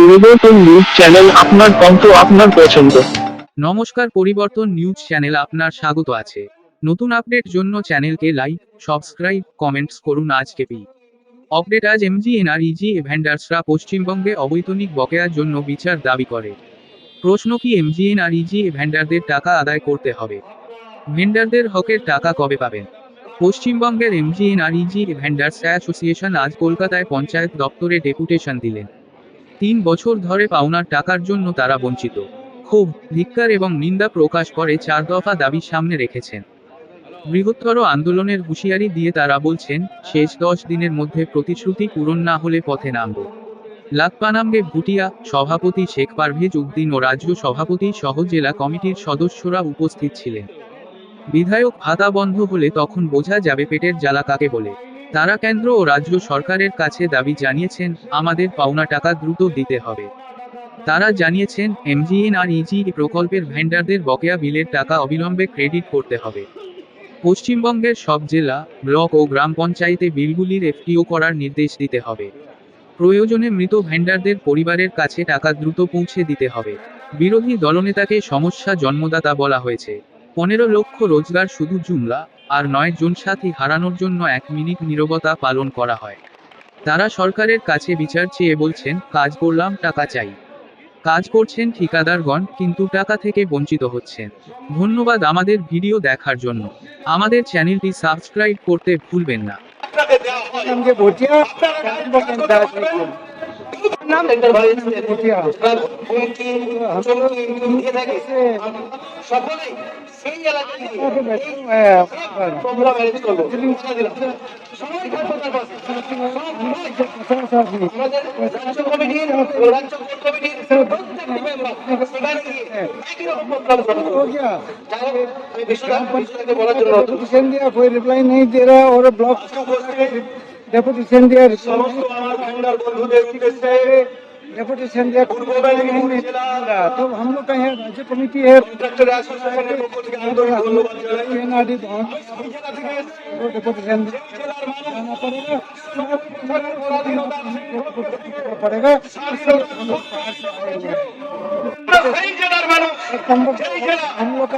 পরিবর্তন news channel আপনার কণ্ঠ আপনার পছন্দ। নমস্কার, পরিবর্তন নিউজ চ্যানেল আপনার স্বাগত আছে। নতুন আপডেট জন্য চ্যানেলকে লাইক সাবস্ক্রাইব কমেন্টস করুন আজকে পি। আপডেট আজ এমজিএনআরইজি ভ্যান্ডার্সরা পশ্চিমবঙ্গে অবৈতনিক বকেয়ার জন্য বিচার দাবি করে। প্রশ্ন কি এমজিএনআরইজি ভ্যান্ডারদের টাকা আদায় করতে হবে? ভেন্ডারদের হকের টাকা কবে পাবেন? পশ্চিমবঙ্গের এমজিএনআরইজি ভ্যান্ডার্স অ্যাসোসিয়েশন আজ কলকাতায় পঞ্চায়েত দপ্তরে ডেপুটেশন দিলেন। তিন বছর ধরে পাওনার টাকার জন্য তারা বঞ্চিত। ক্ষোভ, ধিক্কার এবং নিন্দা প্রকাশ করে চার দফা দাবি সামনে রেখেছেন। বৃহত্তর আন্দোলনের হুঁশিয়ারি দিয়ে তারা বলছেন, শেষ দশ দিনের মধ্যে প্রতিশ্রুতি পূরণ না হলে পথে নামব। লাকপানামগে ভুটিয়া সভাপতি শেখ পারভেজ উদ্দিন ও রাজ্য সভাপতি সহ জেলা কমিটির সদস্যরা উপস্থিত ছিলেন। বিধায়ক ভাতা বন্ধ হলে তখন বোঝা যাবে পেটের জ্বালা কাকে বলে। তারা কেন্দ্র ও রাজ্য সরকারের কাছে দাবি জানিয়েছেন, আমাদের পাওনা টাকা দ্রুত দিতে হবে। তারা জানিয়েছেন এমজিএনআরইজি প্রকল্পের ভেন্ডারদের বকেয়া বিলের টাকা অবিলম্বে ক্রেডিট করতে হবে। পশ্চিমবঙ্গের সব জেলা, ব্লক ও গ্রাম পঞ্চায়েতে বিলগুলির এফটিও করার নির্দেশ দিতে হবে। প্রয়োজনে মৃত ভেন্ডারদের পরিবারের কাছে টাকা দ্রুত পৌঁছে দিতে হবে। বিরোধী দলনেতাকে সমস্যা জন্মদাতা বলা হয়েছে। পনেরো লক্ষ রোজগার শুধু জুমলা আর নয় জন সাথী হারানোর জন্য এক মিনিট নীরবতা পালন করা হয়। তারা সরকারের কাছে বিচার চেয়ে বলছেন, কাজ করলাম, টাকা চাই। কাজ করছেন ঠিকাদারগণ, কিন্তু টাকা থেকে বঞ্চিত হচ্ছেন। ধন্যবাদ আমাদের ভিডিও দেখার জন্য। আমাদের চ্যানেলটি সাবস্ক্রাইব করতে ভুলবেন না। নাম হুমকি চমকি দিয়ে থাকে সকলেই সেই এলাকায় আমি বলার জন্য ওরা ব্লক दे रहा और ब्लॉक डेपुटेशन दिया সমস্ত আমার ভেন্ডার বন্ধুদের উদ্দেশ্যে डेपुटेशन दिया পূর্ব মেদিনীপুর জেলা तो हम लोग का यहाँ राज्य कमेटी है কন্ট্রাক্টর অ্যাসোসিয়েশনের পক্ষ থেকে আন্তরিক ধন্যবাদ জানাই एनआरडी भवन এই জেলা থেকে को डेपुटेशन জেলার মানুষ जाना पड़ेगा স্বাধীনতার पड़ेगा আমরা সেই জেলার মানুষ संभव সেই জেলা हम लोग का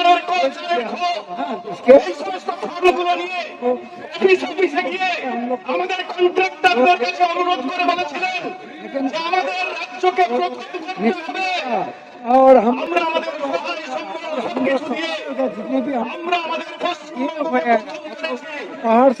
কচুরের খো চোরের এই সমস্ত খবরগুলো নিয়ে অফিস অফিসে গিয়ে আমাদের কন্ট্রাক্টরদের কাছে অনুরোধ করে বলেছিলেন যে আমাদের রাজ্যকে প্রকৃত করতে হবে। পাহাড়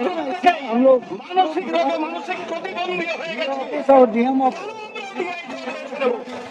মানসিক রোগে মানসিক প্রতিবন্ধী হয়ে গেছে।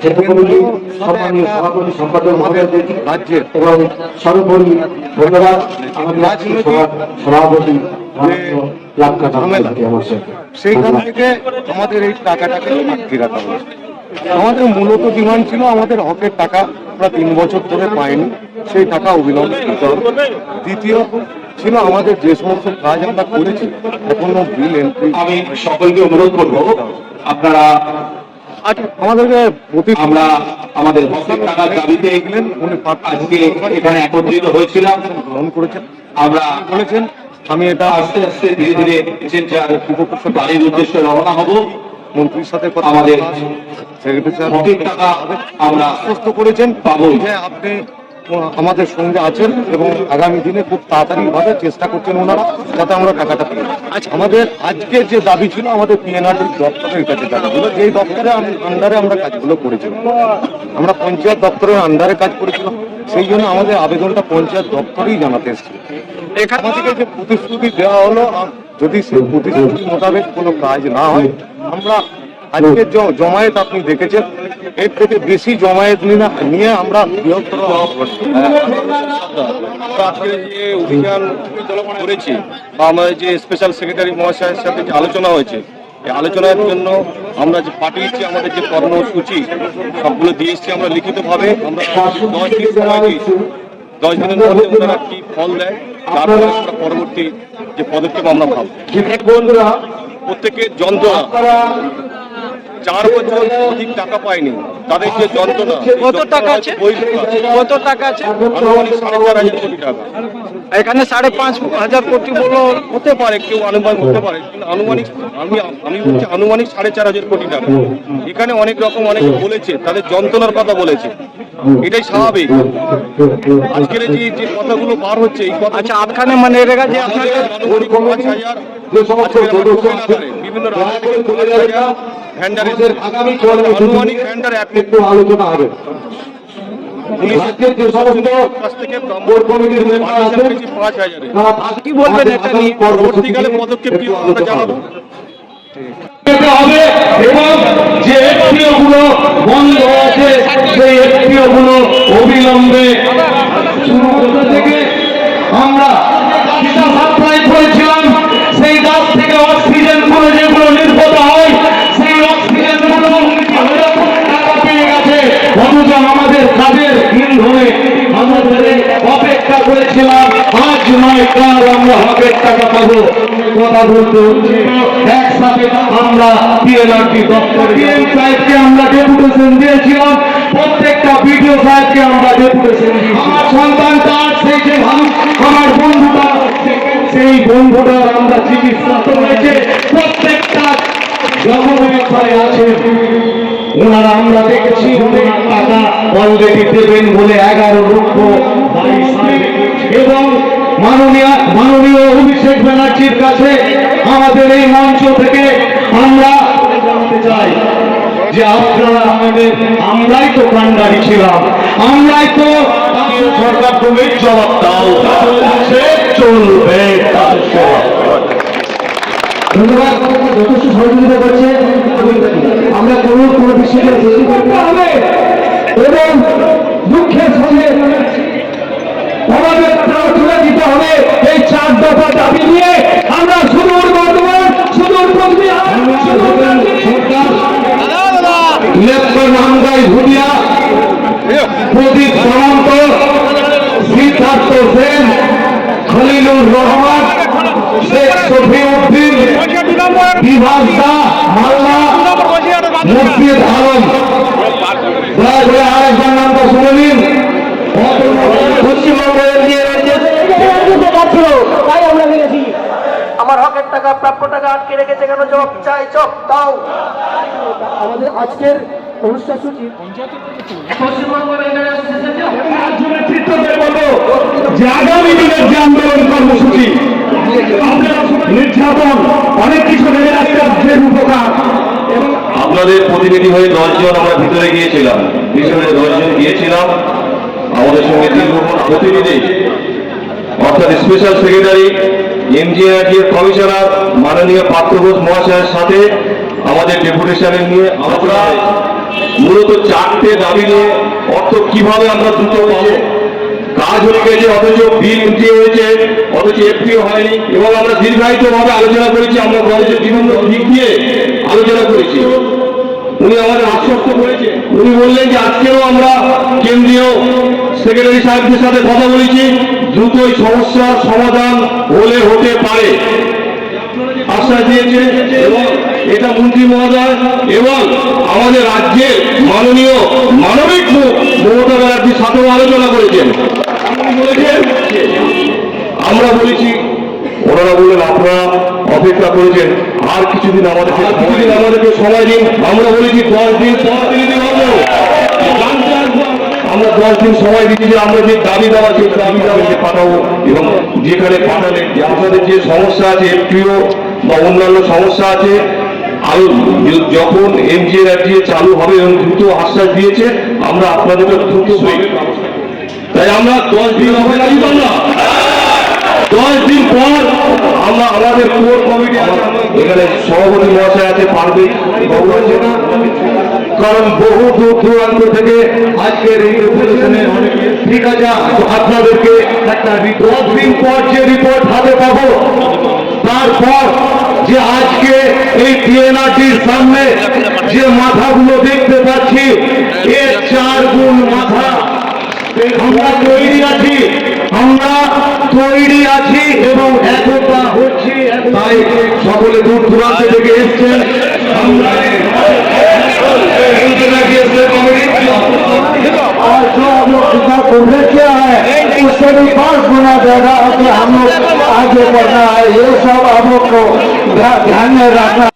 ক্ষেত্র কমিটি সম্মানীয় সভাপতি সম্পাদক মহোদয়দেরকে এবং সর্বোপরি ধন্যবাদ আমাদের সভার সভাপতি সেইখান থেকে আমাদের এই টাকাটাকে আটকে রাখা হয়েছে আমাদের মূলত ডিমান্ড ছিল আমাদের হকের টাকা আমরা তিন বছর ধরে পাইনি সেই টাকা অবিলম্বে দিতে হবে। দ্বিতীয় ছিল আমাদের যে সমস্ত কাজ আমরা করেছি এখনও বিল এন্ট্রি আমি সকলকে অনুরোধ করব আপনারা আমাদেরকে আমরা আমাদের টাকার দাবিতে আজকে এখানে একত্রিত হয়েছিলাম। গ্রহণ করেছেন। আমরা বলেছেন আমি এটা আস্তে আস্তে ধীরে ধীরে সেন্টার বাড়ির উদ্দেশ্যে রওনা হব। মন্ত্রীর সাথে আমাদের সেক্রেটারি টাকা আমরা আশ্বস্ত করেছেন। পাবো। হ্যাঁ আপনি আমাদের সঙ্গে আছেন এবং আগামী দিনে খুব তাড়াতাড়ি ভাবে চেষ্টা করছেন ওনারা যাতে আমরা টাকাটা পাই আচ্ছা। আমাদের আজকে যে দাবি ছিল আমাদের পিএনআর দপ্তরের কাছে টাকাগুলো যেই দপ্তরে আন্ডারে আমরা কাজগুলো করেছিলাম। আমরা পঞ্চায়েত দপ্তরের আন্ডারে কাজ করেছিলাম সেই জন্য আমাদের আবেদনটা পঞ্চায়েত দপ্তরেই জানাতে এসেছিল। আমাদেরকে যে প্রতিশ্রুতি দেওয়া হলো যদি সেই প্রতিশ্রুতি মোতাবেক কোনো কাজ না হয় আমরা আজকে জমায়েত আপনি দেখেছেন এর থেকে বেশি জমায়েত নিয়ে- আমরা বৃহত্তর অভিযান করেছি বা আমাদের যে স্পেশাল সেক্রেটারি মহাশয়ের সাথে যে আলোচনা হয়েছে এই আলোচনার জন্য আমরা যে পাঠিয়েছি আমাদের যে কর্মসূচি সবগুলো দিয়ে এসেছি আমরা লিখিতভাবে। আমরা দশ দিন সময় দিয়েছি দশ দিনের মধ্যে ওনারা কি ফল দেয় তারপরে আমরা পরবর্তী যে পদক্ষেপ আমরা ভাববো বন্ধুরা প্রত্যেকের যন্ত্রণা। চার বছর অধিক টাকা পায়নি। তাদের যে যন্ত্রণা কত টাকা আছে? কত টাকা আছে? আনুমানিক সাড়ে চার হাজার কোটি টাকা। এখানে সাড়ে পাঁচ হাজার কোটি হতে পারে কেউ আনুমান হতে পারে কিন্তু আনুমানিক আমি আমি বলছি আনুমানিক সাড়ে চার হাজার কোটি টাকা। এখানে অনেক রকম অনেক বলেছে তাদের যন্ত্রণার কথা বলেছে। এটাই স্বাভাবিক। আজকের যে যে কথাগুলো বার হচ্ছে এই কথা আচ্ছা আপনার মানে পাঁচ হাজার ঢোকে না ধরে। বিভিন্ন হাজার ভ্যান্ডারের আনুমানিক ভ্যান্ডার একটু আলোচনা হবে। কি বলবেন এটা নিয়ে? পরবর্তীকালে পদক্ষেপ কি আমরা জানাব। এবং যে এফপিও গুলো বন্ধ আছে সেই এফপিও গুলো অবিলম্বে শুরু থেকে আমরা সাপ্লাই করেছিলাম একসাথে আমরা পিএলআরটি দপ্তর আমরা ডেপুটেশন প্রত্যেকটা বিডিও সাহেবকে আমরা সন্তানটা আমার বন্ধুটা সেই বন্ধুটার আমরা চিকিৎসা তো হয়েছে প্রত্যেকটা জনব্যবসায় আছে আমরা দেখছি দেবেন বলে এগারো লক্ষ এবং মাননীয় মাননীয় অভিষেক ব্যানার্জির কাছে আমাদের এই মঞ্চ থেকে আমরা জানাতে চাই যে আপনারা আমাদের, আমরাই তো কান্ডারি ছিলাম, আমরাই তো সরকার তুমি জবাব দাও চলছে চলবে ধন্যবাদ। যথেষ্ট সহযোগিতা আমরা কোনো কোনো হবে এবং দুঃখের সঙ্গে আমাদের তারা তুলে দিতে হবে। এই চার দফা দাবি নিয়ে আমরা সুদূর বর্ধমান, সুদূর লেপ্ট নামগাই ভুলিয়া প্রদীপ সামন্ত, সিদ্ধার্থ সেন, খলিলুর রহমান, শেখ বিভাস শাহ মাল্লা আলম, দয়া করে হকের টাকা প্রাপ্য টাকা আটকে রেখেছে কেন? জবাব চাই চপ দাও। আমাদের আজকের অনুষ্ঠান সূচি পশ্চিমবঙ্গ ব্যাংকার নেতৃত্বদের বলব যে আগামী দিনের যে আন্দোলন কর্মসূচি নির্যাতন অনেক কিছু নেমে আসতে যে উপকার। আপনাদের প্রতিনিধি হয়ে দশজন আমরা ভিতরে গিয়েছিলাম পিছনে দশজন গিয়েছিলাম। আমাদের সঙ্গে দীর্ঘক্ষণ প্রতিনিধি অর্থাৎ স্পেশাল সেক্রেটারি এমজিআরটির কমিশনার মাননীয় পার্থ ঘোষ মহাশয়ের সাথে আমাদের ডেপুটেশনের নিয়ে আমরা মূলত চারটে দাবি নিয়ে অর্থ কীভাবে আমরা দ্রুত পাবো কাজ হয়ে গেছে, অথচ বিল উঠিয়ে হয়েছে, অথচ এফপিও হয়নি, এবং আমরা দীর্ঘায়িত ভাবে আলোচনা করেছি, আমরা বিভিন্ন দিক দিয়ে আলোচনা করেছি। উনি আমাদের আশ্বস্ত করেছে। উনি বললেন যে আজকেও আমরা কেন্দ্রীয় সেক্রেটারি সাহেবদের সাথে কথা বলেছি, দ্রুতই সমস্যার সমাধান হলে হতে পারে। আশ্বাস দিয়েছে এবং এটা মন্ত্রী মহোদয় এবং আমাদের রাজ্যের মাননীয় মানবিক মমতা ব্যানার্জির সাথেও আলোচনা করেছেন। আমরা বলেছি, ওনারা বললেন আপনারা অপেক্ষা করেছেন। আর কিছুদিন আমাদেরকে কিছুদিন আমাদেরকে সময় দিন। আমরা বলেছি দশ দিন পর দিন হব? আমরা দশ দিন সময় দিচ্ছি যে আমরা যে দাবি দেওয়া সেই দাবি দেওয়াকে পাঠাবো এবং যেখানে পাঠালে আপনাদের যে সমস্যা আছে এফপিও বা অন্যান্য সমস্যা আছে আরও যখন এমজিএনআরজি চালু হবে এবং দ্রুত আশ্বাস দিয়েছে আমরা আপনাদেরকে দ্রুত তাই আমরা দশ দিন দিব না। দশ দিন পর আমরা আমাদের কোর কমিটি এখানে সভাপতি মহাশয় আছে, পারবে? কারণ বহু দূর দূরান্ত থেকে আজকের এই ডেপুটেশনে ঠিক আছে আপনাদেরকে একটা দশ দিন পর যে রিপোর্ট হাতে পাবো, তারপর যে আজকে এই পিএনআরটির সামনে যে মাথাগুলো দেখতে পাচ্ছি, এর চার গুণ মাথা। আমরা তৈরি আছি, আমরা তৈরি আছি এবং একতা হচ্ছি তাই সকলে দূর দূরান্ত থেকে এসছেন আমরা और जो हम लोग जितना प्रोग्रेस किया है उससे भी पांच गुना ज्यादा कि हम लोग आगे बढ़ना है ये सब हम लोग को ध्यान में रखना